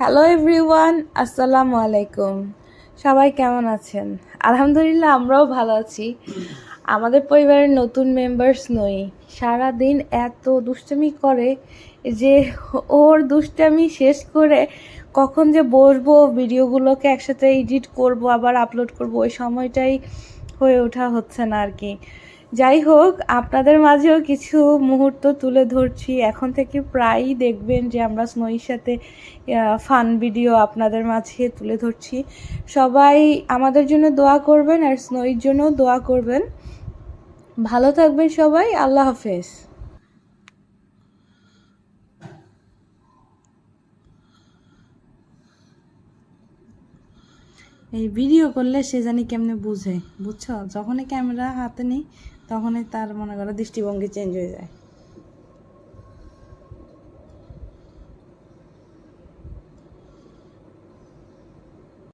Hello everyone আসসালামু আলাইকুম সবাই কেমন আছেন? আলহামদুলিল্লাহ, আমরাও ভালো আছি। আমাদের পরিবারের নতুন মেম্বার্স নই। সারা দিন এত দুষ্টামি করে যে ওর দুষ্টামি শেষ করে কখন যে বসবো, ভিডিওগুলোকে একসাথে এডিট করব, আবার আপলোড করব, ওই সময়টাই হয়ে ওঠা হচ্ছে না আর কি। যাই হোক, আপনাদের মাঝেও কিছু মুহূর্ত তুলে ধরছি। এখন থেকে প্রায়ই দেখবেন যে আমরা স্নোইর সাথে ফান ভিডিও আপনাদের মাঝে তুলে ধরছি। সবাই আমাদের জন্য দোয়া করবেন আর স্নোইর জন্য দোয়া করবেন। ভালো থাকবেন সবাই, আল্লাহ হাফেজ। এই ভিডিও করলে সে জানি কেমনে বুঝে, বুঝছ? যখনই ক্যামেরা হাতে নিই, তখনই তার মনে করো দৃষ্টিভঙ্গি চেঞ্জ হয়ে যায়।